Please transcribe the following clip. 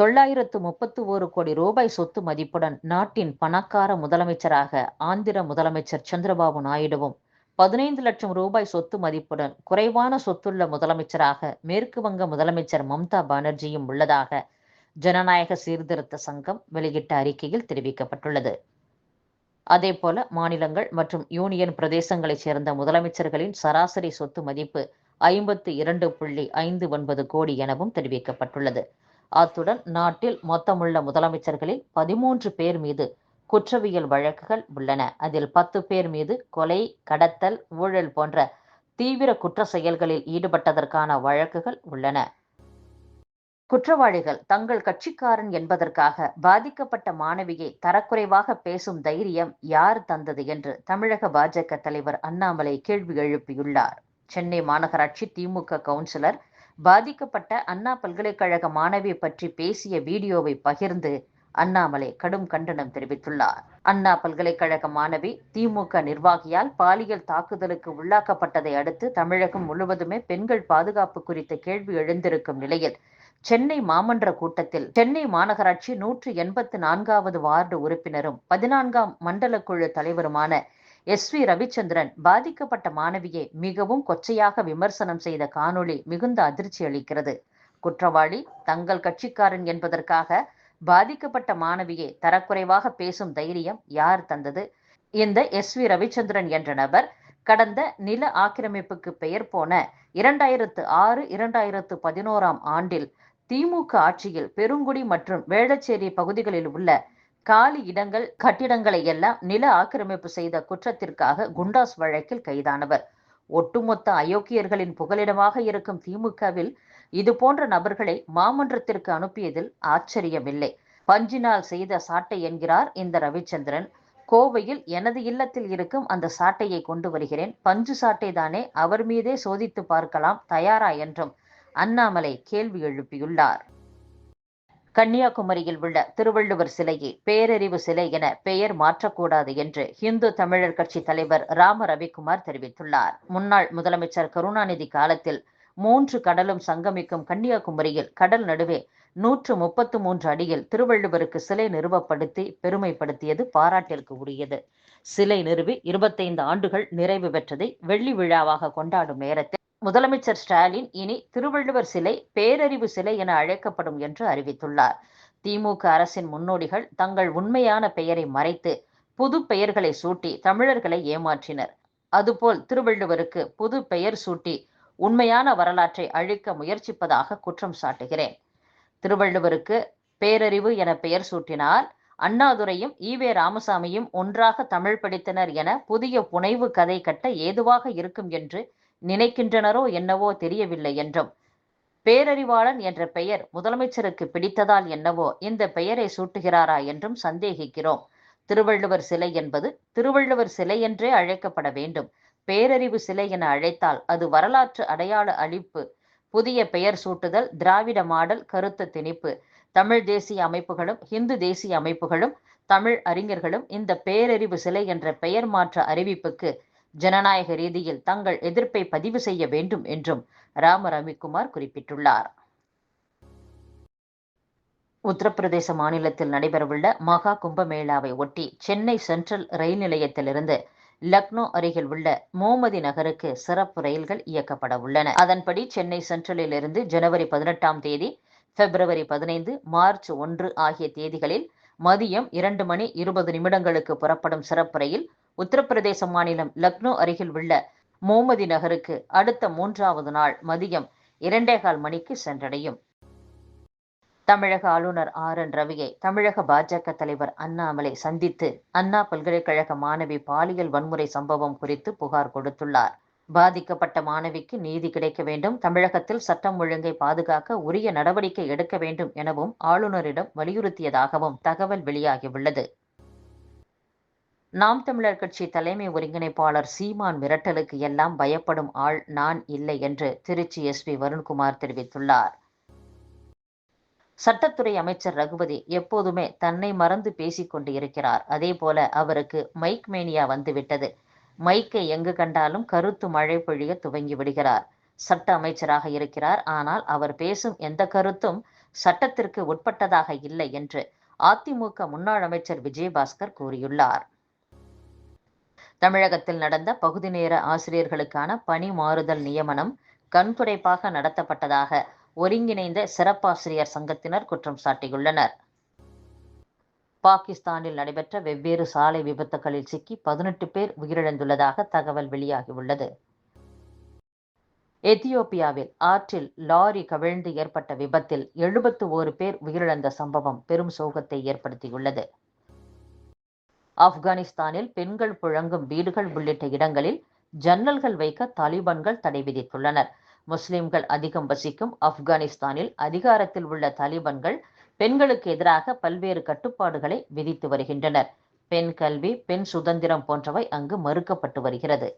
தொள்ளாயிரத்து முப்பத்து ஒரு கோடி ரூபாய் சொத்து மதிப்புடன் நாட்டின் பணக்கார முதலமைச்சராக ஆந்திர முதலமைச்சர் சந்திரபாபு நாயுடுவும் பதினைந்து லட்சம் ரூபாய் சொத்து மதிப்புடன் குறைவான சொத்துள்ள முதலமைச்சராக மேற்கு வங்க முதலமைச்சர் மம்தா பானர்ஜியும் உள்ளதாக ஜனநாயக சீர்திருத்த சங்கம் வெளியிட்ட அறிக்கையில் தெரிவிக்கப்பட்டுள்ளது. அதேபோல மாநிலங்கள் மற்றும் யூனியன் பிரதேசங்களைச் சேர்ந்த முதலமைச்சர்களின் சராசரி சொத்து மதிப்பு ஐம்பத்து இரண்டு புள்ளி ஐந்து ஒன்பது கோடி எனவும் தெரிவிக்கப்பட்டுள்ளது. அத்துடன் நாட்டில் மொத்தமுள்ள முதலமைச்சர்களில் பதிமூன்று பேர் மீது குற்றவியல் வழக்குகள் உள்ளன. அதில் பத்து பேர் மீது கொலை கடத்தல் ஊழல் போன்ற தீவிர குற்ற செயல்களில் ஈடுபட்டதற்கான வழக்குகள் உள்ளன. குற்றவாளிகள் தங்கள் கட்சிக்காரன் என்பதற்காக பாதிக்கப்பட்ட மாணவியை தரக்குறைவாக பேசும் தைரியம் யார் தந்தது என்று தமிழக பாஜக தலைவர் அண்ணாமலை கேள்வி எழுப்பியுள்ளார். சென்னை மாநகராட்சி திமுக கவுன்சிலர் பாதிக்கப்பட்ட அண்ணா பல்கலைக்கழக மாணவி பற்றி பேசிய வீடியோவை பகிர்ந்து அண்ணாமலை கடும் கண்டனம் தெரிவித்துள்ளார். அண்ணா பல்கலைக்கழக மாணவி திமுக நிர்வாகியால் பாலியல் தாக்குதலுக்கு உள்ளாக்கப்பட்டதை அடுத்து தமிழகம் முழுவதுமே பெண்கள் பாதுகாப்பு குறித்த கேள்வி எழுந்திருக்கும் நிலையில் சென்னை மாமன்ற கூட்டத்தில் சென்னை மாநகராட்சி நூற்று எண்பத்து நான்காவது வார்டு உறுப்பினரும் பதினான்காம் மண்டல குழு தலைவருமான எஸ் வி ரவிச்சந்திரன் பாதிக்கப்பட்ட மாணவியை மிகவும் கொச்சையாக விமர்சனம் செய்த காணொளி மிகுந்த அதிர்ச்சி அளிக்கிறது. குற்றவாளி தங்கள் கட்சிக்காரன் என்பதற்காக பாதிக்கப்பட்ட மாணவியை தரக்குறைவாக பேசும் தைரியம் யார் தந்தது? இந்த எஸ் வி ரவிச்சந்திரன் என்ற நபர் கடந்த நில ஆக்கிரமிப்புக்கு பெயர் போன இரண்டாயிரத்து ஆறு இரண்டாயிரத்து பதினோராம் ஆண்டில் திமுக ஆட்சியில் பெருங்குடி மற்றும் வேளச்சேரி பகுதிகளில் உள்ள காலி இடங்கள் கட்டிடங்களை எல்லாம் நில ஆக்கிரமிப்பு செய்த குற்றத்திற்காக குண்டாஸ் வழக்கில் கைதானவர். ஒட்டுமொத்த அயோக்கியர்களின் புகலிடமாக இருக்கும் திமுகவில் இது போன்ற நபர்களை மாமன்றத்திற்கு அனுப்பியதில் ஆச்சரியமில்லை. பஞ்சினால் செய்த சாட்டை என்கிறார் இந்த ரவிச்சந்திரன். கோவையில் எனது இல்லத்தில் இருக்கும் அந்த சாட்டையை கொண்டு வருகிறேன். பஞ்சு சாட்டை தானே அவர் மீதே சோதித்து பார்க்கலாம் தயாரா என்றும் அண்ணாமலை கேள்வி எழுப்பியுள்ளார். கன்னியாகுமரியில் உள்ள திருவள்ளுவர் சிலையை பேரறிவு சிலை என பெயர் மாற்றக்கூடாது என்று இந்து தமிழர் கட்சி தலைவர் ராம ரவிக்குமார் தெரிவித்துள்ளார். முன்னாள் முதலமைச்சர் கருணாநிதி காலத்தில் மூன்று கடலும் சங்கமிக்கும் கன்னியாகுமரியில் கடல் நடுவே நூற்று முப்பத்து மூன்று அடியில் திருவள்ளுவருக்கு சிலை நிறுவப்படுத்தி பெருமைப்படுத்தியது பாராட்டிற்கு உரியது. சிலை நிறுவி இருபத்தைந்து ஆண்டுகள் நிறைவு பெற்றதை வெள்ளி விழாவாக கொண்டாடும் நேரத்தில் முதலமைச்சர் ஸ்டாலின் இனி திருவள்ளுவர் சிலை பேரறிவு சிலை என அழைக்கப்படும் என்று அறிவித்துள்ளார். திமுக அரசின் முன்னோடிகள் தங்கள் உண்மையான பெயரை மறைத்து புது பெயர்களை சூட்டி தமிழர்களை ஏமாற்றினர். அதுபோல் திருவள்ளுவருக்கு புது பெயர் சூட்டி உண்மையான வரலாற்றை அழிக்க முயற்சிப்பதாக குற்றம் சாட்டுகிறேன். திருவள்ளுவருக்கு பேரறிவு என பெயர் சூட்டினால் அண்ணாதுரையும் ஈவே ராமசாமியும் ஒன்றாக தமிழ் படித்தனர் என புதிய புனைவு கதை கட்ட ஏதுவாக இருக்கும் என்று நினைக்கின்றனரோ என்னவோ தெரியவில்லை என்றும். பேரறிவாளன் என்ற பெயர் முதலமைச்சருக்கு பிடித்ததால் என்னவோ இந்த பெயரை சூட்டுகிறாரா என்றும் சந்தேகிக்கிறோம். திருவள்ளுவர் சிலை என்பது திருவள்ளுவர் சிலை என்றே அழைக்கப்பட வேண்டும். பேரறிவு சிலை என அழைத்தால் அது வரலாற்று அடையாள அழிப்பு. புதிய பெயர் சூட்டுதல் திராவிட மாடல் கருத்து திணிப்பு. தமிழ் தேசிய அமைப்புகளும் இந்து தேசிய அமைப்புகளும் தமிழ் அறிஞர்களும் இந்த பேரறிவு சிலை என்ற பெயர் மாற்ற அறிவிப்புக்கு ஜனநாயக ரீதியில் தங்கள் எதிர்ப்பை பதிவு செய்ய வேண்டும் என்றும் ராம ரவிக்குமார் குறிப்பிட்டுள்ளார். உத்தரப்பிரதேச மாநிலத்தில் நடைபெறவுள்ள மகா கும்பமேளாவை ஒட்டி சென்னை சென்ட்ரல் ரயில் நிலையத்திலிருந்து லக்னோ அருகில் உள்ள மோமதி நகருக்கு சிறப்பு ரயில்கள் இயக்கப்பட உள்ளன. அதன்படி சென்னை சென்ட்ரலில் இருந்து ஜனவரி பதினெட்டாம் தேதி பிப்ரவரி பதினைந்து மார்ச் ஒன்று ஆகிய தேதிகளில் மதியம் இரண்டு மணி இருபது நிமிடங்களுக்கு புறப்படும் சிறப்பு ரயில் உத்தரப்பிரதேச மாநிலம் லக்னோ அருகில் உள்ள மோமதி நகருக்கு அடுத்த மூன்றாவது நாள் மதியம் இரண்டேகால் மணிக்கு சென்றடையும். தமிழக ஆளுநர் ஆர் என் ரவியை தமிழக பாஜக தலைவர் அண்ணாமலை சந்தித்து அண்ணா பல்கலைக்கழக மாணவி பாலியல் வன்முறை சம்பவம் குறித்து புகார் கொடுத்துள்ளார். பாதிக்கப்பட்ட மாணவிக்கு நீதி கிடைக்க வேண்டும் தமிழகத்தில் சட்டம் ஒழுங்கை பாதுகாக்க உரிய நடவடிக்கை எடுக்க வேண்டும் எனவும் ஆளுநரிடம் வலியுறுத்தியதாகவும் தகவல் வெளியாகியுள்ளது. நாம் தமிழர் கட்சி தலைமை ஒருங்கிணைப்பாளர் சீமான் மிரட்டலுக்கு எல்லாம் பயப்படும் ஆள் நான் இல்லை என்று திருச்சி எஸ்பி வருண்குமார் தெரிவித்துள்ளார். சட்டத்துறை அமைச்சர் ரகுபதி எப்போதுமே தன்னை மறந்து பேசிக்கொண்டு இருக்கிறார் அதே போல அவருக்கு மைக் மேனியா வந்துவிட்டது. மைக்கை எங்கு கண்டாலும் கருத்து மழை பொழிய துவங்கி விடுகிறார். சட்ட அமைச்சராக இருக்கிறார். ஆனால் அவர் பேசும் எந்த கருத்தும் சட்டத்திற்கு உட்பட்டதாக இல்லை என்று அதிமுக முன்னாள் அமைச்சர் விஜயபாஸ்கர் கூறியுள்ளார். தமிழகத்தில் நடந்த பகுதி நேர ஆசிரியர்களுக்கான பணி மாறுதல் நியமனம் கண்துடைப்பாக நடத்தப்பட்டதாக ஒருங்கிணைந்த சிறப்பாசிரியர் சங்கத்தினர் குற்றம் சாட்டியுள்ளனர். பாகிஸ்தானில் நடைபெற்ற வெவ்வேறு சாலை விபத்துகளில் சிக்கி பதினெட்டு பேர் உயிரிழந்துள்ளதாக தகவல் வெளியாகியுள்ளது. எத்தியோப்பியாவில் ஆற்றில் லாரி கவிழ்ந்து ஏற்பட்ட விபத்தில் எழுபத்து ஓரு பேர் உயிரிழந்த சம்பவம் பெரும் சோகத்தை ஏற்படுத்தியுள்ளது. ஆப்கானிஸ்தானில் பெண்கள் புழங்கும் வீடுகள் உள்ளிட்ட இடங்களில் ஜன்னல்கள் வைக்க தாலிபான்கள் தடை விதித்துள்ளனர். முஸ்லிம்கள் அதிகம் வசிக்கும் ஆப்கானிஸ்தானில் அதிகாரத்தில் உள்ள தாலிபான்கள் பெண்களுக்கு எதிராக பல்வேறு கட்டுப்பாடுகளை விதித்து வருகின்றனர். பெண் கல்வி பெண் சுதந்திரம் போன்றவை அங்கு மறுக்கப்பட்டு வருகிறது.